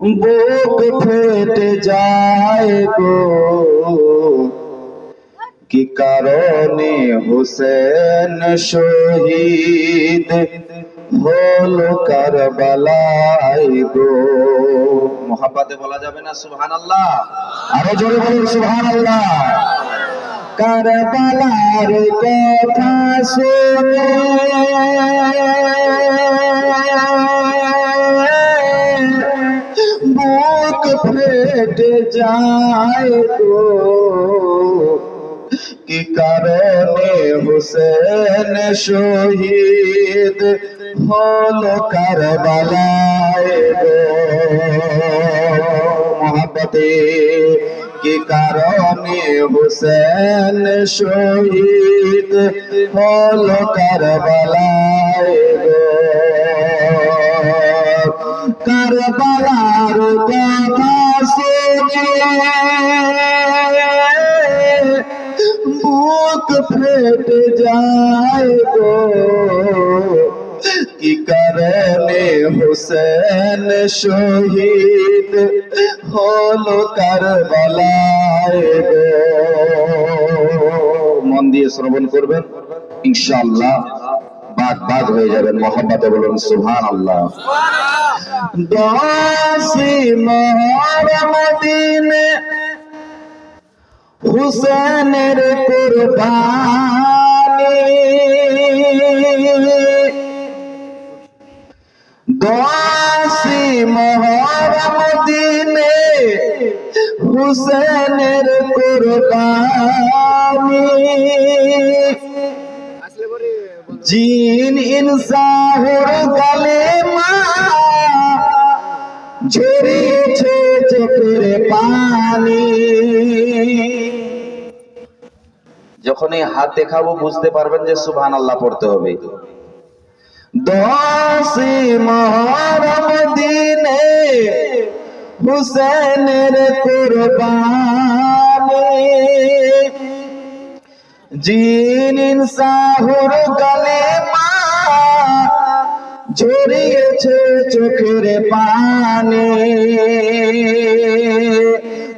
বুক ফেটে যায় গো। কি কারণে হোসেন শহীদ হলো কারবালায় গো? মহাপাতে বলা যাবে না সুহান আল্লাহ আরও জোরে বলুন সুবহান আল্লাহ কারবালার কথা শুনে ফেটে যায় গো। কি কারণে হুসেন শহীদ হলো কারবালায় মহাপতে কি কারণে হুসেন শহীদ হলো কারবালায় গো? কারবালার কথা শুনে বুক ফেটে যায় গো। কি কারণে হোসেন শহীদ হলো কারবালায় গো? মন দিয়ে শ্রবণ করবেন, ইনশাআল্লাহ। বাদ বাদ হয়ে যাবেন। মোহাম্মতে বলুন সুবহান আল্লাহ হুসেনের কুরবানি। দশি মহরম দিনে হুসেনের কুরবানি। জিন ইনসাহুর গলে মা চোখের পানি। যখনই হাত দেখাবো বুঝতে পারবেন যে সুবহান আল্লাহ পড়তে হবে। দশে মহরম দিনে হুসেনের কুরবানি। জিন সাহুর গলে মা ঝরিয়েছে চোখের পানে।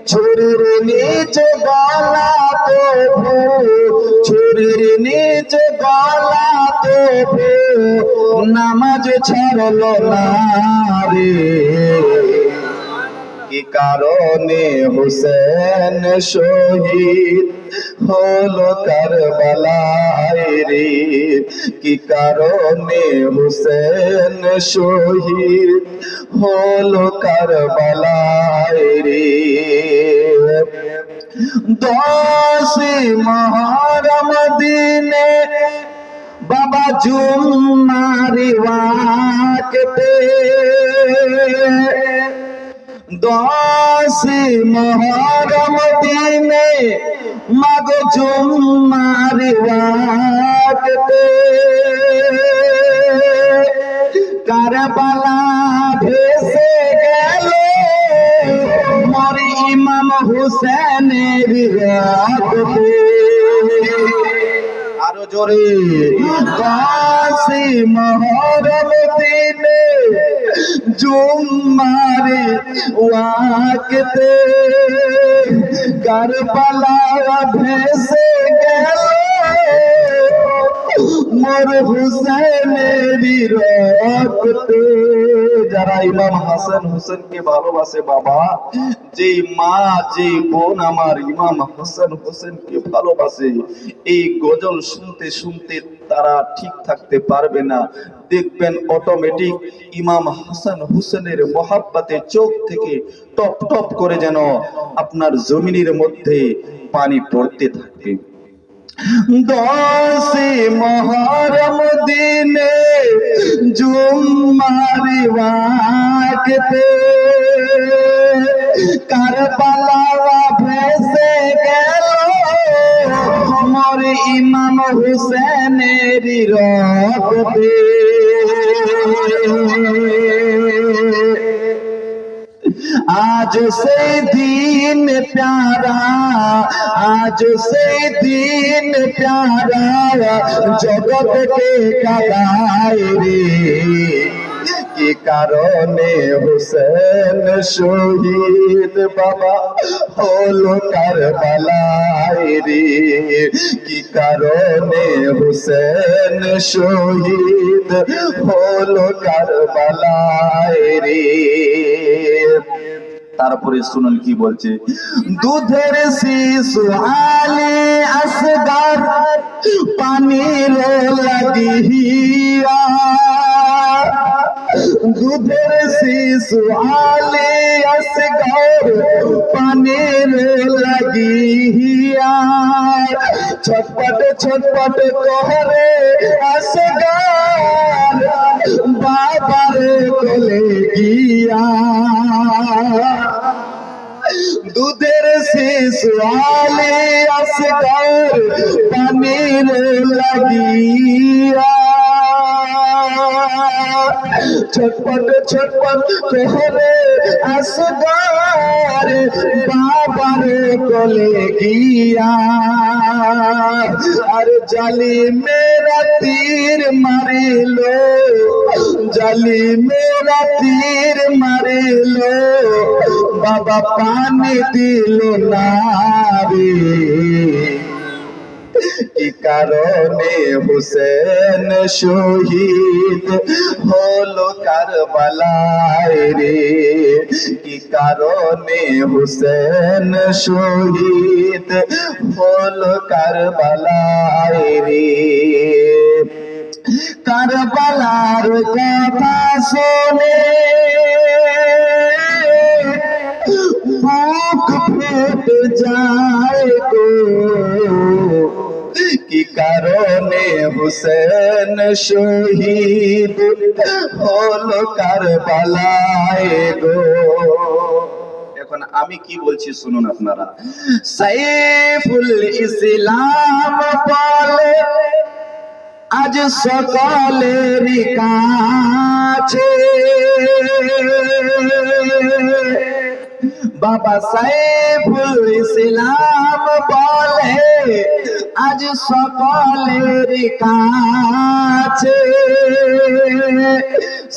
ছুরির নিচে গলা তবু, ছুরির নিচে গলা তবু, নামাজ ছাড়লো না রে। কি কারণে হুসেন শহীদ হলো কারবালায় রে? কি কারণে হুসেন শহীদ হলো কারবালায় রে? দশে মহরম দিনে বাবা জুম্মারি ওয়াকতে দশে মহরম দিনে মাগ জুম্মারি ওয়াকতে কারবালা ভেসে গেল, মর ইমাম হুসেনের রাতে আরও জোরে কাশি মহরম দিনে জুম্মারে ওয়াকতে কারবালা ভেসে গেল মোর হুসেনেরই রক্তে যারা ইমাম হাসান হোসেনকে ভালোবাসে, বাবা, যেই মা, যেই বোন আমার ইমাম হাসান হোসেনকে ভালোবাসে, এই গজল শুনতে শুনতে তারা ঠিক থাকতে পারবে না। দেখবেন অটোমেটিক ইমাম হাসান হোসেনের মহাব্বাতে চোখ থেকে টপ টপ করে যেন আপনার জমিনের মধ্যে পানি পড়তে থাকবে দশে মহরম দিনে জুম্মারি ওয়াকতে কারবালা ভেসে গেল। মোর ইমাম হুসেনের রক্তে। आज से दिन प्यारा आज से दिन प्यारा जगत के कदाई रे কি কারণে হুসেন শহীদ বাবা হলো কারবালায় রে কি কারণে হুসেন শহীদ হলো কারবালায় রে তারপরে শুনুন কি বলছে? দুধের শিশু আলে আসগার, পানির লাগিয়া। দুধের শিশু আলে আসগার, পানির লাগিয়া। ছটপট ছটপট কহরে আসগার। দুধের শিশু আলে আসগার পানির লাগিয়া ছটপট ছটপট কোহরে আসগার? বাবার কোলে গিয়া। আর জালি মেরা তীর মারিলো জালি মেরা তীর মারিলো, বাবা পানি দিল না রে কি কারণে হুসেন শহীদ হলো কারবালায় রে? কি কারণে হুসেন শহীদ হলো কারবালায় রে? কারবালার কথা শুনে বুক ফেটে যায়। কারণে হুসেন শহীদ হলো কারবালায় গো। এখন আমি কি বলছি শুনুন আপনারা। সাইফুল ইসলাম বলে, আজ সকলের কাছে। বাবা সাইফুল ইসলাম বলে, আজ সকলের কাছে।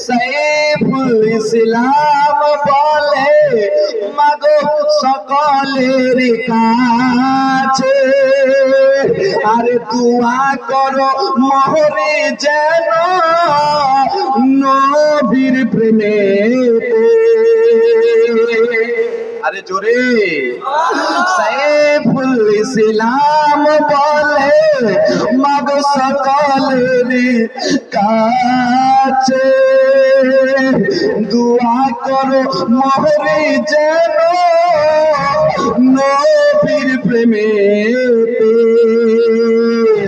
সাইফুল ইসলাম বলে, মাগো সকলের কাছে। আরে দুয়া করো মোহরে যেন নবীর প্রেমে আরে জোরে। সাইফুল ইসলাম বলে, মাগ সকলের কাছে দুয়া করো, মোহরে যেন নবীর প্রেমে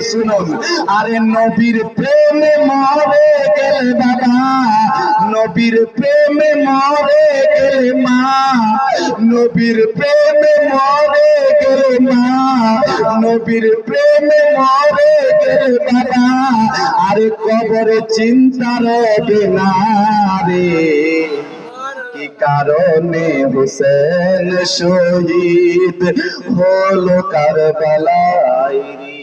শুনুন, আরে নবীর প্রেমে মরে গেলে বাবা। নবীর প্রেমে মরে গেলে মা, নবীর প্রেমে মরে গেলে মা, নবীর প্রেমে মরে গেলে বাবা, আরে কবরে চিন্তা রবে না রে। কি কারণে হুসেন শহীদ হলো কারবালায় রে?